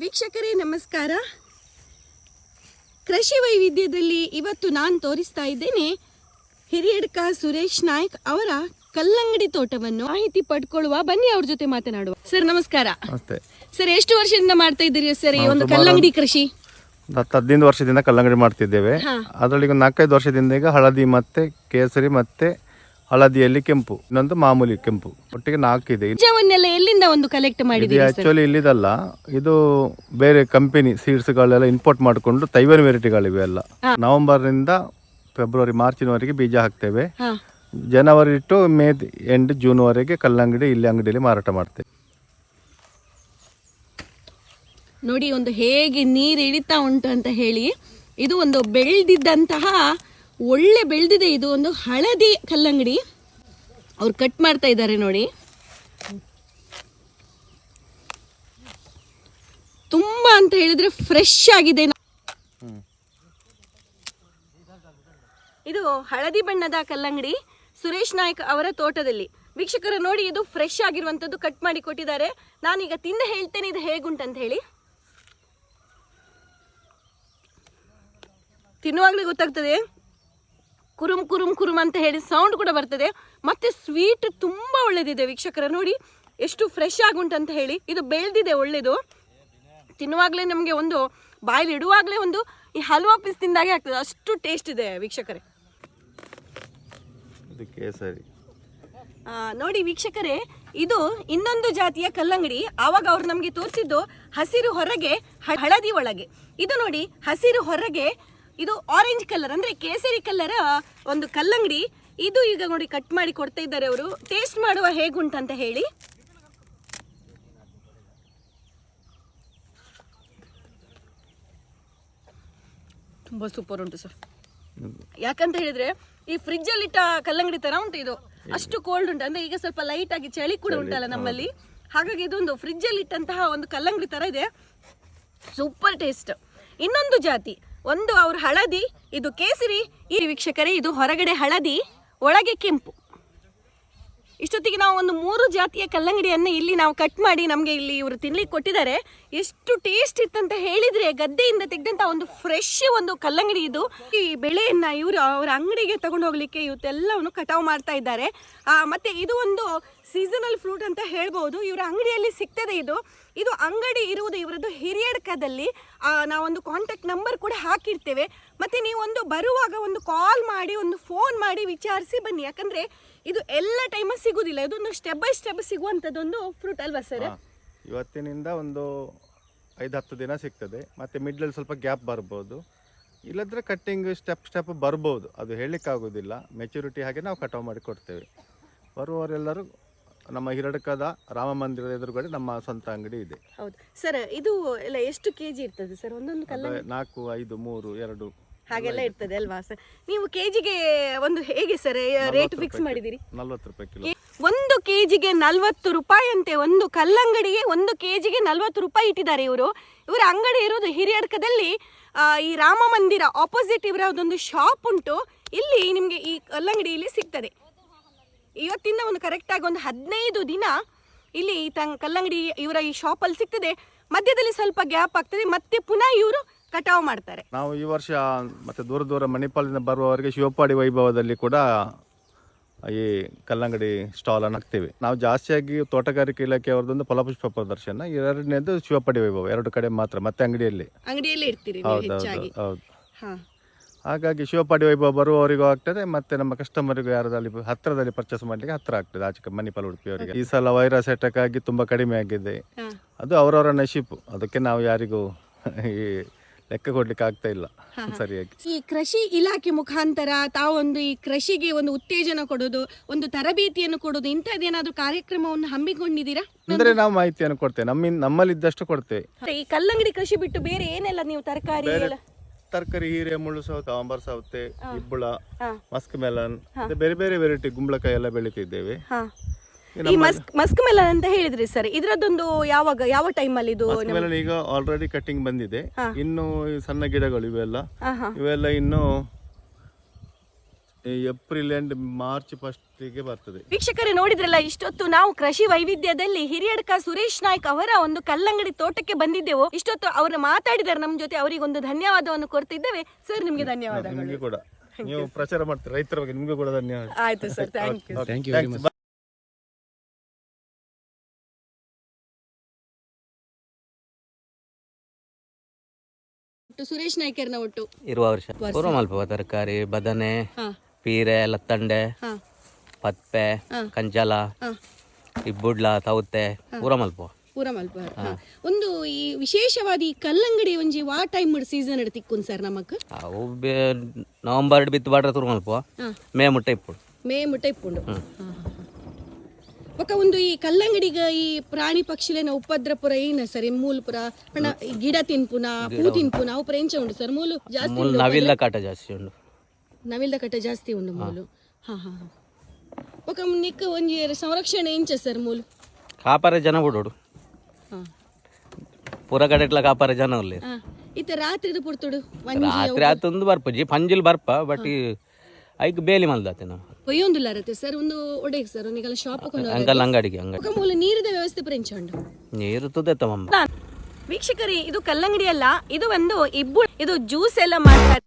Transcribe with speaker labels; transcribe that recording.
Speaker 1: ವೀಕ್ಷಕರೇ ನಮಸ್ಕಾರ. ಕೃಷಿ ವೈವಿಧ್ಯದಲ್ಲಿ ಇವತ್ತು ನಾನು ತೋರಿಸ್ತಾ ಇದ್ದೇನೆ ಹಿರಿಯಡ್ಕ ಸುರೇಶ್ ನಾಯ್ಕ್ ಅವರ ಕಲ್ಲಂಗಡಿ ತೋಟವನ್ನು. ಮಾಹಿತಿ ಪಡ್ಕೊಳ್ಳುವ ಬನ್ನಿ ಅವ್ರ ಜೊತೆ ಮಾತನಾಡುವ. ಸರ್ ನಮಸ್ಕಾರ. ಸರ್ ಎಷ್ಟು ವರ್ಷದಿಂದ ಮಾಡ್ತಾ ಇದ್ದೀರಿ ಸರ್ ಈ ಒಂದು ಕಲ್ಲಂಗಡಿ ಕೃಷಿ?
Speaker 2: ಹದಿನೈದು ವರ್ಷದಿಂದ ಕಲ್ಲಂಗಡಿ ಮಾಡ್ತಿದ್ದೇವೆ. ಅದರಲ್ಲಿ ನಾಲ್ಕೈದು ವರ್ಷದಿಂದ ಈಗ ಹಳದಿ ಮತ್ತೆ ಕೇಸರಿ ಮತ್ತೆ ಹಳದಿಯಲ್ಲಿ ಕೆಂಪು ಇನ್ನೊಂದು ಮಾಮೂಲಿ ಕೆಂಪು ಒಟ್ಟಿಗೆ ನಾಲ್ಕು ಇದೆ.
Speaker 1: ಬೀಜವನ್ನೆಲ್ಲ ಎಲ್ಲಿಂದ ಒಂದು ಕಲೆಕ್ಟ್
Speaker 2: ಇದು
Speaker 1: ಮಾಡಿದ್ದೀರಿ ಸರ್
Speaker 2: ಆಕ್ಚುಲಿ ಇಲ್ಲಿದಲ್ಲ ಇದು ಬೇರೆ ಕಂಪನಿ ಸೀಡ್ಸ್ಗಳೆಲ್ಲ ಇಂಪೋರ್ಟ್ ಮಾಡಿಕೊಂಡು ತೈವನ್ ವೆರೈಟಿಗಳಿವೆ ಎಲ್ಲ. ನವೆಂಬರ್ನಿಂದ ಫೆಬ್ರವರಿ ಮಾರ್ಚಿನವರೆಗೆ ಬೀಜ ಹಾಕ್ತೇವೆ.
Speaker 1: ಹಾ.
Speaker 2: ಜನವರಿ ಟು ಮೇ ಎಂಡ್ ಜೂನ್ವರೆಗೆ ಕಲ್ಲಂಗಡಿ ಇಲ್ಲಿ ಅಂಗಡಿಯಲ್ಲಿ ಮಾರಾಟ ಮಾಡ್ತೇವೆ.
Speaker 1: ನೋಡಿ ಒಂದು ಹೇಗೆ ನೀರು ಇಳಿತಾ ಉಂಟು ಅಂತ ಹೇಳಿ ಇದು ಒಂದು ಬೆಳೆದಿದ್ದಂತಹ ಒಳ್ಳೆ ಬೆಳೆದಿದೆ ಇದು, ಒಂದು ಹಳದಿ ಕಲ್ಲಂಗಡಿ. ಅವ್ರು ಕಟ್ ಮಾಡ್ತಾ ಇದ್ದಾರೆ ನೋಡಿ. ತುಂಬಾ ಅಂತ ಹೇಳಿದ್ರೆ ಫ್ರೆಶ್ ಆಗಿದೆ. ಇದು ಹಳದಿ ಬಣ್ಣದ ಕಲ್ಲಂಗಡಿ, ಸುರೇಶ್ ನಾಯ್ಕ್ ಅವರ ತೋಟದಲ್ಲಿ. ವೀಕ್ಷಕರು ನೋಡಿ, ಇದು ಫ್ರೆಶ್ ಆಗಿರುವಂತದ್ದು ಕಟ್ ಮಾಡಿ ಕೊಟ್ಟಿದ್ದಾರೆ. ನಾನೀಗ ತಿಂದು ಹೇಳ್ತೇನೆ, ಇದು ಹೇಗುಂಟಂತ ಹೇಳಿ. ತಿನ್ನುವಾಗಲೇ ಗೊತ್ತಾಗ್ತದೆ. ಕುರುಮ್ ಕುರುಮ್ ಕುರುಮ್ ಅಂತ ಹೇಳಿ ಸೌಂಡ್ ಕೂಡ ಬರ್ತದೆ. ಮತ್ತೆ ಸ್ವೀಟ್ ತುಂಬ ಒಳ್ಳೆದಿದೆ ವೀಕ್ಷಕರ. ನೋಡಿ ಎಷ್ಟು ಫ್ರೆಶ್ ಆಗುಂಟಂತ ಹೇಳಿ. ಇದು ಬೆಳೆದಿದೆ ಒಳ್ಳೆಯದು ತಿನ್ನುವಾಗಲೇ ನಮಗೆ ಒಂದು ಬಾಯಲ್ಲಿ ಇಡುವಾಗಲೇ ಒಂದು ಈ ಹಲ್ವಾ ಪೀಸ್ ತಿಂದಾಗೆ ಆಗ್ತದೆ. ಅಷ್ಟು ಟೇಸ್ಟ್ ಇದೆ ವೀಕ್ಷಕರೇ. ನೋಡಿ ವೀಕ್ಷಕರೇ ಇದು ಇನ್ನೊಂದು ಜಾತಿಯ ಕಲ್ಲಂಗಡಿ. ಆವಾಗ ಅವ್ರು ನಮಗೆ ತೋರಿಸಿದ್ದು ಹಸಿರು ಹೊರಗೆ ಹಳದಿ ಒಳಗೆ. ಇದು ನೋಡಿ ಹಸಿರು ಹೊರಗೆ ಇದು ಆರೆಂಜ್ ಕಲರ್ ಅಂದ್ರೆ ಕೇಸರಿ ಕಲರ್ ಒಂದು ಕಲ್ಲಂಗಡಿ. ಇದು ಈಗ ನೋಡಿ ಕಟ್ ಮಾಡಿ ಕೊಡ್ತಾ ಇದ್ದಾರೆ ಅವರು. ಟೇಸ್ಟ್ ಮಾಡುವ ಹೇಗುಂಟಂತ ಹೇಳಿ. ತುಂಬಾ ಸೂಪರ್ ಉಂಟು ಸರ್ ಯಾಕಂತ ಹೇಳಿದ್ರೆ ಈ ಫ್ರಿಜ್ ಅಲ್ಲಿ ಇಟ್ಟ ಕಲ್ಲಂಗಡಿ ತರ ಉಂಟು ಇದು. ಅಷ್ಟು ಕೋಲ್ಡ್ ಉಂಟು. ಅಂದ್ರೆ ಈಗ ಸ್ವಲ್ಪ ಲೈಟ್ ಆಗಿ ಚಳಿ ಕೂಡ ಉಂಟಲ್ಲ ನಮ್ಮಲ್ಲಿ. ಹಾಗಾಗಿ ಇದೊಂದು ಫ್ರಿಜ್ ಅಲ್ಲಿ ಇಟ್ಟಂತಹ ಒಂದು ಕಲ್ಲಂಗಡಿ ತರ ಇದೆ. ಸೂಪರ್ ಟೇಸ್ಟ್ ಇನ್ನೊಂದು ಜಾತಿ. ಒಂದು ಅವ್ರ ಹಳದಿ ಇದು ಕೇಸರಿ. ಈ ವೀಕ್ಷಕರೇ ಇದು ಹೊರಗಡೆ ಹಳದಿ ಒಳಗೆ ಕೆಂಪು. ಇಷ್ಟೊತ್ತಿಗೆ ನಾವು ಒಂದು ಮೂರು ಜಾತಿಯ ಕಲ್ಲಂಗಡಿಯನ್ನು ಇಲ್ಲಿ ನಾವು ಕಟ್ ಮಾಡಿ ನಮಗೆ ಇಲ್ಲಿ ಇವರು ತಿನ್ಲಿಕ್ಕೆ ಕೊಟ್ಟಿದ್ದಾರೆ. ಎಷ್ಟು ಟೇಸ್ಟ್ ಇತ್ತಂತ ಹೇಳಿದ್ರೆ ಗದ್ದೆಯಿಂದ ತೆಗೆದಂಥ ಒಂದು ಫ್ರೆಶ್ ಒಂದು ಕಲ್ಲಂಗಡಿ ಇದು. ಈ ಬೆಳೆಯನ್ನು ಇವರು ಅವರ ಅಂಗಡಿಗೆ ತಗೊಂಡು ಹೋಗ್ಲಿಕ್ಕೆ ಇವತ್ತೆಲ್ಲವನ್ನು ಕಟಾವು ಮಾಡ್ತಾ ಇದ್ದಾರೆ. ಮತ್ತು ಇದು ಒಂದು ಸೀಸನಲ್ ಫ್ರೂಟ್ ಅಂತ ಹೇಳ್ಬೋದು. ಇವರ ಅಂಗಡಿಯಲ್ಲಿ ಸಿಗ್ತದೆ ಇದು. ಇದು ಅಂಗಡಿ ಇರುವುದು ಇವರದ್ದು ಹಿರಿಯಡ್ಕದಲ್ಲಿ. ನಾವೊಂದು ಕಾಂಟ್ಯಾಕ್ಟ್ ನಂಬರ್ ಕೂಡ ಹಾಕಿರ್ತೇವೆ. ಮತ್ತೆ ನೀವೊಂದು ಬರುವಾಗ ಒಂದು ಕಾಲ್ ಮಾಡಿ, ಒಂದು ಫೋನ್ ಮಾಡಿ ವಿಚಾರಿಸಿ ಬನ್ನಿ. ಯಾಕಂದ್ರೆ ಇದು ಎಲ್ಲ ಟೈಮ್ ಸಿಗುದಿಲ್ಲ. ಇದೊಂದು ಸ್ಟೆಪ್ ಬೈ ಸ್ಟೆಪ್ ಸಿಗುವಂತದ್ದೊಂದು ಫ್ರೂಟ್ ಅಲ್ವಾ ಸರ್
Speaker 2: ಹಾ. ಇವತ್ತಿನಿಂದ ಒಂದು ಐದು ಹತ್ತು ದಿನ ಸಿಗ್ತದೆ. ಮತ್ತೆ ಮಿಡ್ಲಲ್ಲಿ ಸ್ವಲ್ಪ ಗ್ಯಾಪ್ ಬರ್ಬೋದು. ಇಲ್ಲದ್ರೆ ಕಟ್ಟಿಂಗ್ ಸ್ಟೆಪ್ ಸ್ಟೆಪ್ ಬರ್ಬೋದು. ಅದು ಹೇಳಲಿಕ್ಕಾಗೋದಿಲ್ಲ. ಮೆಚುರಿಟಿ ಹಾಗೆ ನಾವು ಕಟಾವು ಮಾಡಿ ಕೊಡ್ತೇವೆ. ಬರುವವರೆಲ್ಲರೂ ನಮ್ಮ ಹಿರಡಕದ ರಾಮ ಮಂದಿರದ ಎದುರುಗಡೆ ನಮ್ಮ ಸ್ವಂತ ಅಂಗಡಿ ಇದೆ.
Speaker 1: ಹೌದು. ಸರ್ ಇದು ಎಲ್ಲ ಎಷ್ಟು ಕೆಜಿ ಇರ್ತದೆ ಸರ್ ಒಂದೊಂದು ಕಲ್ಲ
Speaker 2: ಅದು ನಾಲ್ಕು ಐದು ಮೂರು ಎರಡು
Speaker 1: ಹಾಗೆಲ್ಲ ಇರ್ತದೆ ಅಲ್ವಾ? ಸರ್ ನೀವು ಕೆಜಿಗೆ ಒಂದು ಹೇಗೆ ಸರ್ ರೇಟ್ ಫಿಕ್ಸ್ ಮಾಡಿದಿರಿ?
Speaker 2: ನಲ್ವತ್ತು ರೂಪಾಯಿ ಕಿಲೋ
Speaker 1: ಒಂದು ಕೆಜಿಗೆ ನಲ್ವತ್ತು ರೂಪಾಯಿ ಅಂತೆ ಒಂದು ಕಲ್ಲಂಗಡಿಗೆ ಒಂದು ಕೆಜಿಗೆ ನಲ್ವತ್ತು ರೂಪಾಯಿ ಇಟ್ಟಿದ್ದಾರೆ ಇವರು. ಇವರ ಅಂಗಡಿ ಇರೋದು ಹಿರಿಯಡ್ಕದಲ್ಲಿ ಈ ರಾಮ ಮಂದಿರ ಆಪೋಸಿಟ್ ಇವರದೊಂದು ಶಾಪ್ ಉಂಟು. ಇಲ್ಲಿ ನಿಮಗೆ ಈ ಕಲ್ಲಂಗಡಿ ಇಲ್ಲಿ ಸಿಗ್ತದೆ. ಇವತ್ತಿಂದ ಒಂದು ಕರೆಕ್ಟಾಗಿ ಒಂದು ಹದಿನೈದು ದಿನ ಇಲ್ಲಿ ಈ ತಂಗ್ ಕಲ್ಲಂಗಡಿ ಇವರ ಈ ಶಾಪಲ್ಲಿ ಸಿಗ್ತದೆ. ಮಧ್ಯದಲ್ಲಿ ಸ್ವಲ್ಪ ಗ್ಯಾಪ್ ಆಗ್ತದೆ. ಮತ್ತೆ ಪುನಃ ಇವರು ಕಟಾವು ಮಾಡ್ತಾರೆ.
Speaker 2: ನಾವು ಈ ವರ್ಷ ಮತ್ತೆ ದೂರ ದೂರ ಮಣಿಪಾಲದಿಂದ ಬರುವವರಿಗೆ ಶಿವಪಾಡಿ ವೈಭವದಲ್ಲಿ ಕೂಡ ಈ ಕಲ್ಲಂಗಡಿ ಸ್ಟಾಲ್ ಅನ್ನು ಹಾಕ್ತೇವೆ. ನಾವು ಜಾಸ್ತಿಯಾಗಿ ತೋಟಗಾರಿಕೆ ಇಲಾಖೆಯವರದೊಂದು ಫಲಪುಷ್ಪ ಪ್ರದರ್ಶನ ಎರಡನೇದು ಶಿವಪಾಡಿ ವೈಭವ ಎರಡು ಕಡೆ ಮಾತ್ರ ಮತ್ತೆ ಅಂಗಡಿಯಲ್ಲಿ.
Speaker 1: ಅಂಗಡಿಯಲ್ಲಿ ಇರ್ತೀರಿ ನೀವು
Speaker 2: ಹೌದು ಹೌದು
Speaker 1: ಹೆಚ್ಚಾಗಿ?
Speaker 2: ಹೌದು.
Speaker 1: ಹಾ.
Speaker 2: ಹಾಗಾಗಿ ಶಿವಪಾಡಿ ವೈಭವ ಬರುವವರಿಗೂ ಆಗ್ತದೆ ಮತ್ತೆ ನಮ್ಮ ಕಸ್ಟಮರಿಗೂ ಯಾರದಲ್ಲಿ ಹತ್ತಿರದಲ್ಲಿ ಪರ್ಚೇಸ್ ಮಾಡ್ಲಿಕ್ಕೆ ಹತ್ತಿರ ಆಗ್ತದೆ ಆಚೆ ಮಣಿಪಾಲ್ ಉಡುಪಿಯವರಿಗೆ. ಈ ಸಲ ವೈರಸ್ ಅಟ್ಯಾಕ್ ಆಗಿ ತುಂಬಾ ಕಡಿಮೆ ಆಗಿದೆ. ಅದು ಅವರವರ ನಶೀಪು. ಅದಕ್ಕೆ ನಾವು ಯಾರಿಗೂ ಈ ಲೆಕ್ಕ ಕೊಡ್ಲಿಕ್ಕೆ ಆಗ್ತಾ ಇಲ್ಲ ಸರಿಯಾಗಿ.
Speaker 1: ಈ ಕೃಷಿ ಇಲಾಖೆ ಮುಖಾಂತರ ತಾವೊಂದು ಈ ಕೃಷಿಗೆ ಒಂದು ಉತ್ತೇಜನ ಕೊಡೋದು ಒಂದು ತರಬೇತಿಯನ್ನು ಕೊಡೋದು ಇಂಥದ್ದೇನಾದ್ರೂ ಕಾರ್ಯಕ್ರಮವನ್ನು ಹಮ್ಮಿಕೊಂಡಿದ್ದೀರಾ?
Speaker 2: ಅಂದ್ರೆ ನಾವು ಮಾಹಿತಿಯನ್ನು ಕೊಡ್ತೇವೆ ನಮ್ಮ ನಮ್ಮಲ್ಲಿ ಇದ್ದಷ್ಟು ಕೊಡ್ತೇವೆ
Speaker 1: ಈ ಕಲ್ಲಂಗಡಿ ಕೃಷಿ ಬಿಟ್ಟು ಬೇರೆ ಏನೆಲ್ಲ ನೀವು ತರಕಾರಿ ಎಲ್ಲ?
Speaker 2: ತರಕಾರಿ ಹೀರೆ ಮುಳ್ಳು ಸೌತೆ ಅಂಬರ್ ಸೌತೆ ಇಬ್ಬುಳ. ಮಸ್ಕ್ ಮೆಲನ್ ಬೇರೆ ಬೇರೆ ವೆರೈಟಿ ಗುಂಬಳಕಾಯಿ ಎಲ್ಲ ಬೆಳೀತಿದ್ದೇವೆ.
Speaker 1: ಈ ಮಸ್ಕ್ ಮಸ್ಕ್ ಮೆಲನ್ ಅಂತ ಹೇಳಿದ್ರಿ ಸರ್. ಇದ್ರದ್ದೊಂದು ಯಾವಾಗ ಯಾವ ಟೈಮ್ ಅಲ್ಲಿ ಇದು
Speaker 2: ಮಸ್ಕ್ ಮೆಲನ್ ಈಗ ಆಲ್ರೆಡಿ ಕಟಿಂಗ್ ಬಂದಿದೆ. ಇನ್ನು ಈ ಸಣ್ಣ ಗಿಡಗಳು ಇವೆಲ್ಲ. ಇವೆಲ್ಲ ಇನ್ನು ಏಪ್ರಿಲ್ ಎಂಡ್ ಮಾರ್ಚ್ ಫಸ್ಟ್ಗೆ ಬರ್ತದೆ.
Speaker 1: ವೀಕ್ಷಕರೇ ನೋಡಿದ್ರಲ್ಲ ಇಷ್ಟೊತ್ತು ನಾವು ಕೃಷಿ ವೈವಿಧ್ಯದಲ್ಲಿ ಹಿರಿಯಡ್ಕ ಸುರೇಶ್ ನಾಯ್ಕ್ ಅವರ ಒಂದು ಕಲ್ಲಂಗಡಿ ತೋಟಕ್ಕೆ ಬಂದಿದ್ದೆವು. ಇಷ್ಟೊತ್ತು ಅವರು ಮಾತಾಡಿದ್ದಾರೆ ನಮ್ಮ ಜೊತೆ ಅವರಿಗೆ ಒಂದು ಧನ್ಯವಾದವನ್ನು ಕೊಡ್ತಿದ್ದೇವೆ. ಸರ್ ನಿಮಗೆ ಧನ್ಯವಾದ
Speaker 2: ನಿಮಗೆ ಕೂಡ. ನೀವು ಪ್ರಚಾರ ಮಾಡ್ತೀರಿ? ರೈತರ ಬಗ್ಗೆ ನಿಮಗೆ ಕೂಡ ಧನ್ಯವಾದ.
Speaker 1: ಆಯ್ತು sir thank you
Speaker 3: Thank you much.
Speaker 1: Suresh ನಾಯ್ಕರ್ನ ಒಟ್ಟು?
Speaker 4: ಇರುವ ವರ್ಷ. ಪೂರ್ವ ಮಲ್ಪ ತರಕಾರಿ ಬದನೆ ಪೀರೆ ಲತ್ತಂಡೆ ಪತ್ಪೆ ಕಂಚಲ
Speaker 1: ಹಾ.
Speaker 4: ಇಬ್ಬುಡ್ಲ ತೌತೆ ಪೂರ ಮಲ್ಪ
Speaker 1: ಪೂರ ಮಲ್ಪ. ಒಂದು ಈ ವಿಶೇಷವಾದ ಈ ಕಲ್ಲಂಗಡಿ ಒಂಜಿ ವಾ ಟೈಮ್ ಸೀಸನ್ ಇಡ್ ತಿಕ್ಕುನ್ ಸರ್ ನಮಕ್?
Speaker 4: ಅವು ಬೆ ನವಂಬರ್ ಬಿತ್ತು ಬಾಡ್ರೆ ತುರು ಮಲ್ಪ. ಮೇ ಮುಟ್ಟ ಇಪ್ಪುಡು.
Speaker 1: ಮೇ ಮುಟ್ಟ ಇಪ್ಪುಂಡು. ಹಾ, ಹಾ, ಹಾ. ಒಕ್ಕ ಒಂದು ಈ ಕಲ್ಲಂಗಡಿಗ ಈ ಪ್ರಾಣಿ ಪಕ್ಷಿಲೇನ ಉಪದ್ರ ಪುರ ಏನ ಸರ್? ಈ ಮೂಲ ಪುರ ಪಂಡ ಈ ಗಿಡ ತಿನ್ಪುನ ಪೂ ತಿನ್ಪುನ ಅವು ಪುರ ಎಂಚ ಉಂಡು ಸರ್? ಮೂಲು ಜಾಸ್ತಿ
Speaker 4: ಮುಲ್ ನವಿಲ್ಲ ಕಾಟ ಜಾಸ್ತಿ ಉಂಡು
Speaker 1: ನವಿಲ್ದ ಕಟ್ಟ ಜಾಸ್ತಿ ಉಂಡು ಮೂಲು. ಹಾ ಹಾ ಹಾ. ఒక ನಿಕ್ಕ ಒಂಜಿ ಸಂರಕ್ಷಣೆ ಎಂಚ ಸರ್ ಮೂಲು?
Speaker 4: ಕಾಪಾರ ಜನ ಬಿಡೋಡು.
Speaker 1: ಹಾ.
Speaker 4: ಪೂರ ಕಡೆ ಇಟ್ಲ ಕಾಪಾರ ಜನ ಉರ್ಲಿ
Speaker 1: ಹಾ. ಇತ್ತ ರಾತ್ರಿದ ಪುರ್ತುಡು ಒಂಜಿ
Speaker 4: ರಾತ್ರಿ ಆತೊಂದು ಬರ್ಪಜಿ ಪಂಜಿಲ್ ಬರ್ಪ ಬಟ್ ಐಕ್
Speaker 1: ರತೆ ಸರ್ ಒಂದು ಒಡೆಗೆ ಸರ್ ಒಂದಿಗೆಲ್ಲ ಶಾಪ್
Speaker 4: ಅಂಕಲ್ ಅಂಗಡಿಗೆ ಅಂಗಡಿ
Speaker 1: ఒక ಮೂಲ ನೀರಿದ ವ್ಯವಸ್ಥೆ ಪುರ ಎಂಚ ಉಂಡು
Speaker 4: ನೀರು ತುದೆ ತಮ್ಮ
Speaker 1: ವೀಕ್ಷಕರಿ ಇದು ಕಲ್ಲಂಗಡಿ ಅಲ್ಲ ಇದು ಒಂದು ಇಬ್ಬು ಇದು ಜ್ಯೂಸ್ ಎಲ್ಲ ಮಾಡ್ತಾರೆ.